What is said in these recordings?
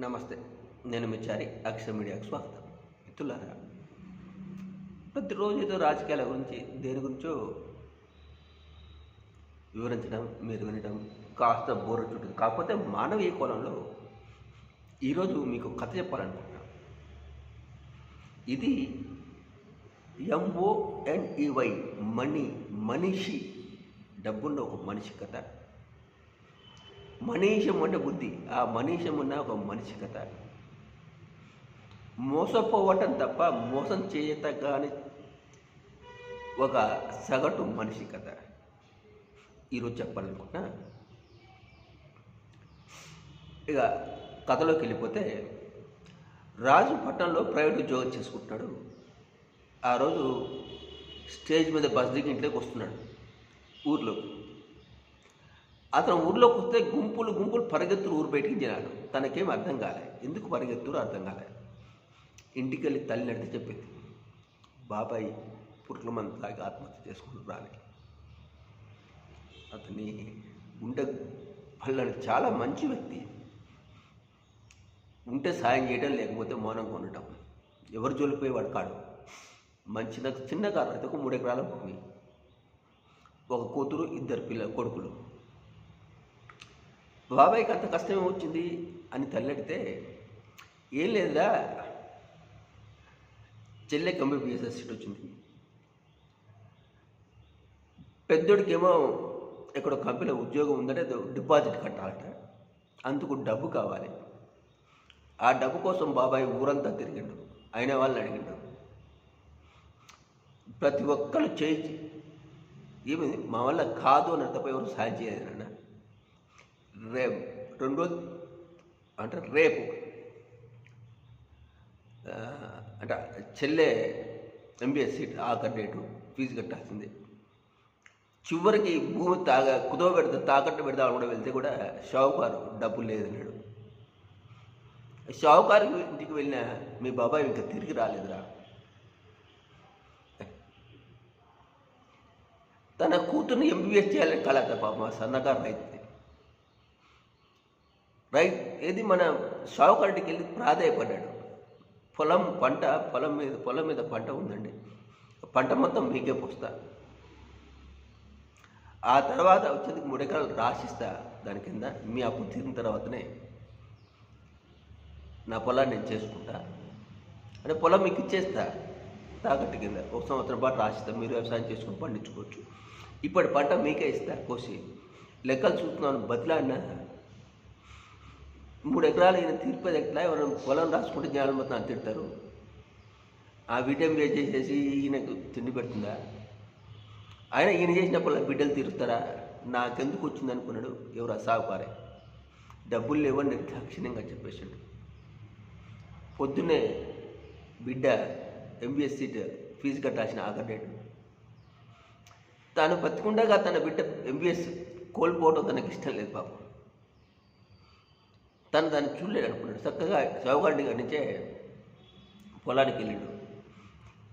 నమస్తే నేను మిచారి అక్షర మీడియాకు స్వాగతం. మిత్రులారా ప్రతిరోజు ఏదో రాజకీయాల గురించి దేని గురించో వివరించడం మీరు వినడం కాస్త బోర్ చుట్టూ కాకపోతే మానవీయ కోణంలో ఈరోజు మీకు కథ చెప్పాలనుకుంటున్నాను. ఇది ఎంఓఎన్ఈవై మనీ మనిషి డబ్బున్న ఒక మనిషి కథ. మనీషం అంటే బుద్ధి. ఆ మనీషం ఉన్న ఒక మనిషి కథ. మోసపోవటం తప్ప మోసం చేయత కానీ ఒక సగటు మనిషి కథ. ఈరోజు చెప్పాలనుకుంటున్నా. ఇక కథలోకి వెళ్ళిపోతే రాజు పట్టణంలో ప్రైవేట్ ఉద్యోగం చేసుకుంటున్నాడు. ఆ రోజు స్టేజ్ మీద బస్ దిగి ఇంట్లోకి వస్తున్నాడు. ఊర్లోకి. అతను ఊర్లోకి వస్తే గుంపులు గుంపులు పరిగెత్తులు ఊరు బయటికి జనాలు తనకేం అర్థం కాలే. ఎందుకు పరిగెత్తురు అర్థం కాలే. ఇంటికి వెళ్ళి తల్లి నడితే చెప్పింది బాబాయ్ పుట్ల మంది ఆత్మహత్య చేసుకుంటూ రాని. అతని గుండె పళ్ళని చాలా మంచి వ్యక్తి. ఉంటే సాయం చేయడం లేకపోతే మౌనంగా ఉండటం ఎవరు జోలిపోయేవాడు కాడు. మంచి చిన్న కారు అయితే ఒక మూడు ఎకరాల భూమి. ఒక కూతురు ఇద్దరు పిల్ల కొడుకులు. బాబాయ్కి అంత కష్టం వచ్చింది అని తల్లడితే ఏం లేదా చెల్లెకి ఎంబీబీఎస్ సీట్ వచ్చింది. పెద్దోడికేమో ఇక్కడ కంపెనీలో ఉద్యోగం ఉందంటే డిపాజిట్ కట్టాలట. అందుకు డబ్బు కావాలి. ఆ డబ్బు కోసం బాబాయ్ ఊరంతా తిరిగిండు. అయిన వాళ్ళని అడిగిండు. ప్రతి ఒక్కరు చేయి. ఏమి మా వల్ల కాదు అని తప్ప ఎవరు సాయం చేయలేదన్న? రేపు రెండు అంటే రేపు. అంటే చెల్లె ఎంబీఎస్ సీట్ ఆఖరి డేటు ఫీజు కట్టాల్సింది. చివరికి భూమి తాగ కుదవ పెడితే తాకట్టు పెడదామని కూడా వెళ్తే కూడా షావుకారు డబ్బులు లేదన్నాడు. షావుకారు ఇంటికి వెళ్ళిన మీ బాబాయ్ ఇంకా తిరిగి రాలేదురా. తన కూతుర్ని ఎంబీబీఎస్ చేయాలని కళ పాప సన్నకారు రైతు? రైట్? ఏది మన షావుకారింటికి వెళ్ళి ప్రాధాయపడ్డాడు. పొలం పంట పొలం మీద పొలం మీద పంట ఉందండి. పంట మొత్తం మీకే పోస్తా. ఆ తర్వాత వచ్చేది మూడు ఎకరాలు రాసిస్తా. దాని కింద మీ అప్పు తీరిన తర్వాతనే నా పొలాన్ని నేను చేసుకుంటా. అంటే పొలం మీకు ఇచ్చేస్తా తాకట్టు కింద. ఒక సంవత్సరం పాటు రాసిస్తా. మీరు వ్యవసాయం చేసుకుని పండించుకోవచ్చు. ఇప్పటి పంట మీకే ఇస్తా కోసి. లెక్కలు చూస్తున్నాను బతిలాడినా మూడు ఎకరాలు ఈయన తీర్పది ఎట్లా ఎవరైనా పొలం రాసుకుంటే జ్ఞానం మొత్తం అంత తిడతారు. ఆ బిడ్డం వే చేసేసి ఈయనకు తిండి పెడుతుందా? ఆయన ఈయన చేసినప్పుడు బిడ్డలు తీరుస్తారా? నాకెందుకు వచ్చింది అనుకున్నాడు ఎవరు అసాగుపారే డబ్బులు లేవని నిర్దాక్షిణ్యంగా చెప్పేసాడు పొద్దున్నే బిడ్డ ఎంబీఎస్ సీట్ ఫీజు కట్టాల్సిన ఆఖరి డేటు. తాను బతికుండగా తన బిడ్డ ఎంబీఎస్ కోల్పోవడం తనకి ఇష్టం లేదు పాపం. తను దాన్ని చూడలేడు అనుకున్నాడు చక్కగా చౌగాడి నుంచే పొలానికి వెళ్ళాడు.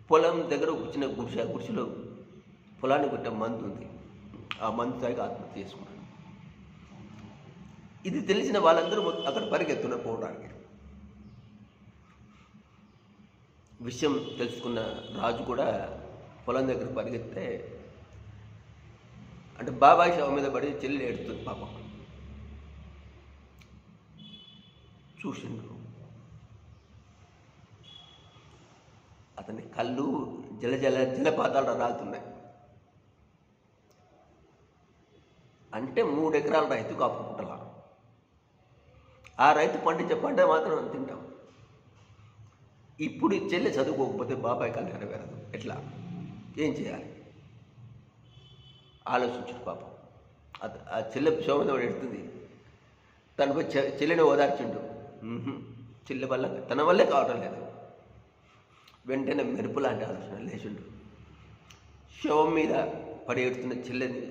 పొలం దగ్గర ఒక చిన్న గుడిసె ఆ గుడిసెలో పొలానికి కొట్టే మందు ఉంది. ఆ మందు తాగి ఆత్మహత్య చేసుకున్నాడు. ఇది తెలిసిన వాళ్ళందరూ అక్కడ పరిగెత్తున పోవడానికి విషయం తెలుసుకున్న రాజు కూడా పొలం దగ్గర పరిగెత్తే అంటే బాబాయ్ శవం మీద పడి చెల్లి ఏడుతుంది పాపం. చూసిండు అతని కళ్ళు జల జల జలపాతాలు రాలుతున్నాయి. అంటే మూడు ఎకరాల రైతుకు కాపుకుంటల ఆ రైతు పండించే పంట మాత్రం తింటాం. ఇప్పుడు చెల్లె చదువుకోకపోతే బాబాయ్ కళ్ళు నెరవేరదు ఎట్లా? ఏం చేయాలి? ఆలోచించుడు పాపం. ఆ చెల్లె శోభన ఎడుతుంది. తనపై చె- ఓదార్చిండు. చెల్లి వల్ల తన వల్లే కావటం లేదు. వెంటనే మెరుపు లాంటి ఆలోచన లేచిండు. శవం మీద పడి ఎడుతున్న చెల్లెని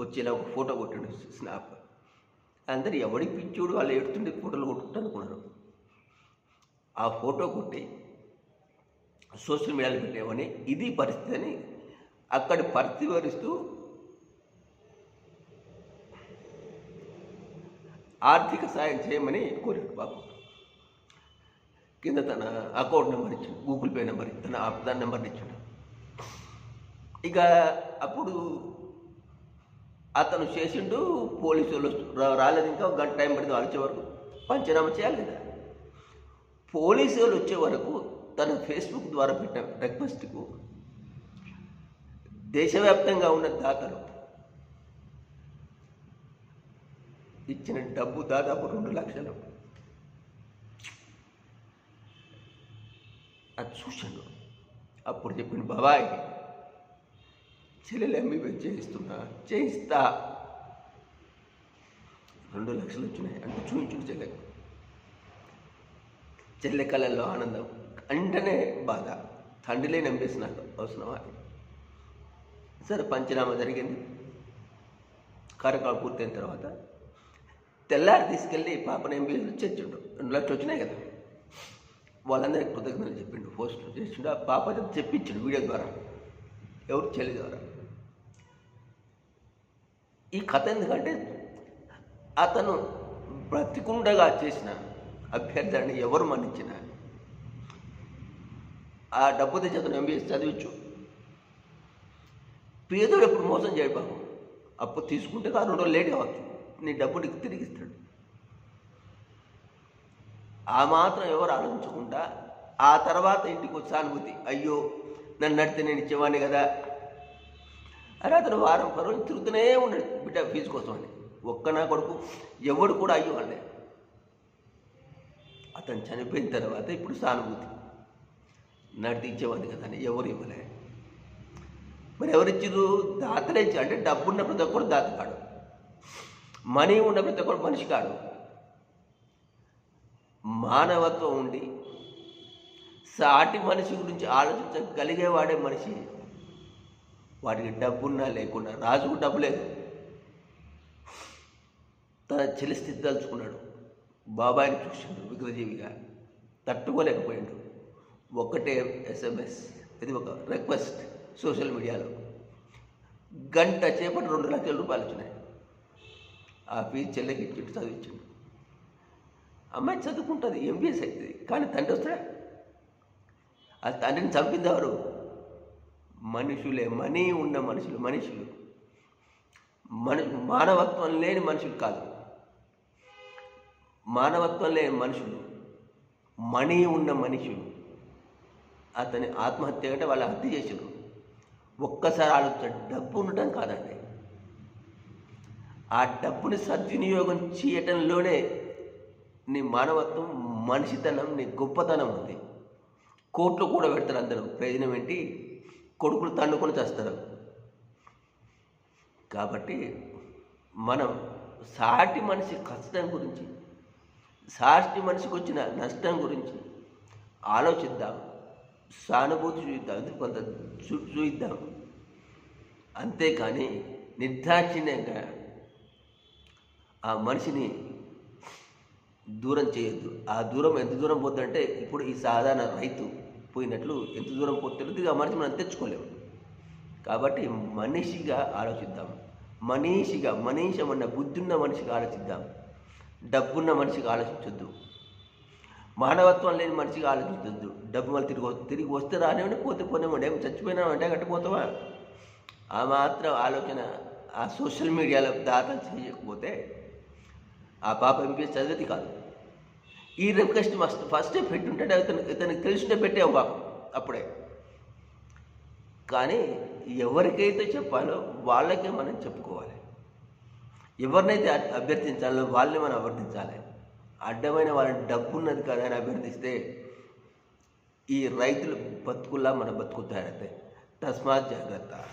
వచ్చేలా ఒక ఫోటో కొట్టిండు స్నాప్. అందరు ఎవడి పిచ్చోడు వాళ్ళు ఏడుతుండే ఫోటోలు కొట్టుకుంటానుకున్నారు ఆ ఫోటో కొట్టి సోషల్ మీడియాలో పెట్టేవని ఇది పరిస్థితి అని అక్కడి పరిస్థితి వివరిస్తూ ఆర్థిక సాయం చేయమని కోరాడు బాబు. కింద తన అకౌంట్ నెంబర్ ఇచ్చాడు గూగుల్ పే నెంబర్ తన దాని నెంబర్ ఇచ్చాడు. ఇక అప్పుడు అతను చేసిండు పోలీసు వాళ్ళు రాలేదు ఇంకా ఒక గంట టైం పడింది వాళ్ళు వచ్చే వరకు పంచనామా చేయాలి కదా. పోలీసు వాళ్ళు వచ్చే వరకు తన ఫేస్బుక్ ద్వారా పెట్టిన రిక్వెస్ట్కు దేశవ్యాప్తంగా ఉన్న దాతలు ఇచ్చిన డబ్బు దాదాపు రెండు లక్షలు. అది చూశాను. అప్పుడు చెప్పిన బాబాయ్ చెల్లెలు ఎంబీ చేయిస్తున్నా చేయిస్తా. రెండు లక్షలు వచ్చినాయి. అంటే చూపించుడు చెల్లెకు. చెల్లె కళల్లో ఆనందం వెంటనే బాధ. తండ్రిలే నమ్మేసినాడు అవసరమా? అని. సరే పంచనామా జరిగింది. కార్యక్రమం పూర్తయిన తర్వాత తెల్లారి తీసుకెళ్ళి పాపను ఎంబీఎస్ చేర్చిండు రెండు లక్షలు వచ్చినాయి కదా. వాళ్ళందరికీ కృతజ్ఞతలు చెప్పిండు. పోస్ట్ చేసిండు. ఆ పాప చెప్పించాడు వీడియో ద్వారా. ఎవరు చెల్లి ద్వారా. ఈ కథ ఎందుకంటే అతను బ్రతికుండగా చేసిన అభ్యర్థాన్ని ఎవరు మన్నించిన ఆ డబ్బు తెచ్చి అతను ఎంబీఎస్ చదివించు. పేదోడు ఎప్పుడు మోసం చేయడు బాబు అప్పు తీసుకుంటే కాదు రెండు లేట్ కావచ్చు. నీ డబ్బు నీకు తిరిగిస్తాడు. ఆ మాత్రం ఎవరు ఆలోచించకుండా ఆ తర్వాత ఇంటికి వచ్చి సానుభూతి అయ్యో నన్ను నడితే నేను ఇచ్చేవాడిని కదా. అని అతను వారం పరువులు తిరుగుతూనే ఉన్నాడు బిడ్డ ఫీజు కోసం అని. ఒక్క నా కొడుకు ఎవడు కూడా అయ్యేవాళ్ళే అతను చనిపోయిన తర్వాత ఇప్పుడు సానుభూతి. నడితే ఇచ్చేవాడిని కదా అని ఎవరు ఇవ్వలే. మరి ఎవరిచ్చిర్రు దాతలే ఇచ్చారు. అంటే డబ్బున్న ప్రతి ఒక్కరు దాతకాడు మనీ ఉన్న ప్రతి ఒక్కడు మనిషి కాడు. మానవత్వం ఉండి సాటి మనిషి గురించి ఆలోచించగలిగేవాడే మనిషి. వాడికి డబ్బున్నా లేకున్నా రాజుకు డబ్బు లేదు. తన చెల్లి స్థితి తలుచుకున్నాడు. బాబాయిని చూసిండు విగ్రహజీవిగా తట్టుకోలేకపోయాడు. ఒక్కటే ఎస్ఎంఎస్ ఇది ఒక రిక్వెస్ట్ సోషల్ మీడియాలో. గంట చేపటి రెండు లక్షల రూపాయలు వచ్చినాయి ఆ ఫీజు చెల్లెకి ఇచ్చిండు చదివించిండు. అమ్మాయి చదువుకుంటుంది ఎంబీఎస్ అవుతుంది కానీ తండ్రి వస్తాడా? ఆ తండ్రిని చంపింది ఎవరు? మనుషులే మనీ ఉన్న మనుషులు మనుషులు. మన మానవత్వం లేని మనుషులు కాదు. మానవత్వం లేని మనుషులు. మనీ ఉన్న మనుషులు. అతని ఆత్మహత్య అంటే వాళ్ళు హత్య చేశారు. ఒక్కసారి ఆలోచించ డబ్బు ఉండటం కాదండి. ఆ డబ్బుని సద్వినియోగం చేయటంలోనే నీ మానవత్వం మనిషితనం నీ గొప్పతనం ఉంది. కోట్లు కూడా పెడతారు అందరూ. ప్రయోజనం ఏంటి? కొడుకులు తన్నుకొని చేస్తారు. కాబట్టి మనం సాటి మనిషి కష్టం గురించి సాటి మనిషికి వచ్చిన నష్టం గురించి ఆలోచిద్దాం. సానుభూతి చూద్దాం కొంత చూ- చూద్దాం అంతేకాని నిర్దాక్షిణ్యంగా ఆ మనిషిని దూరం చేయొద్దు. ఆ దూరం ఎంత దూరం పోతుందంటే ఇప్పుడు ఈ సాధారణ రైతు పోయినట్లు ఎంత దూరం పోతుంది ఆ మనిషి మనం తెచ్చుకోలేము. కాబట్టి మనిషిగా ఆలోచిద్దాం. మనీషిగా మనీషమన్న బుద్ధున్న మనిషిగా ఆలోచిద్దాం. డబ్బున్న మనిషిగా ఆలోచించొద్దు. మానవత్వం లేని మనిషిగా ఆలోచించొద్దు. డబ్బు మళ్ళీ తిరిగి తిరిగి వస్తే రానివ్వండి పోతే పోనివ్వండి. ఏమి చచ్చిపోయినా అంటే కట్టిపోతావా ఆ మాత్రం ఆలోచన ఆ సోషల్ మీడియాలో దాతలు చేయకపోతే ఆ పాప ఎంపీఎస్ చదివేది కాదు. ఈ రిక్వెస్ట్ మస్ట్ ఫస్టే పెట్టుంటే ఇతను ఇతనికి తెలిసింటే పెట్టావు పాపం అప్పుడే. కానీ ఎవరికైతే చెప్పాలో వాళ్ళకే మనం చెప్పుకోవాలి. ఎవరినైతే అభ్యర్థించాలో వాళ్ళని మనం అభ్యర్థించాలి. అడ్డమైన వాళ్ళని డబ్బు ఉన్నది కదా అని అభ్యర్థిస్తే ఈ రైతులు బతుకుల్లా మన బతుకుతారంటే తస్మాత్ జాగ్రత్త.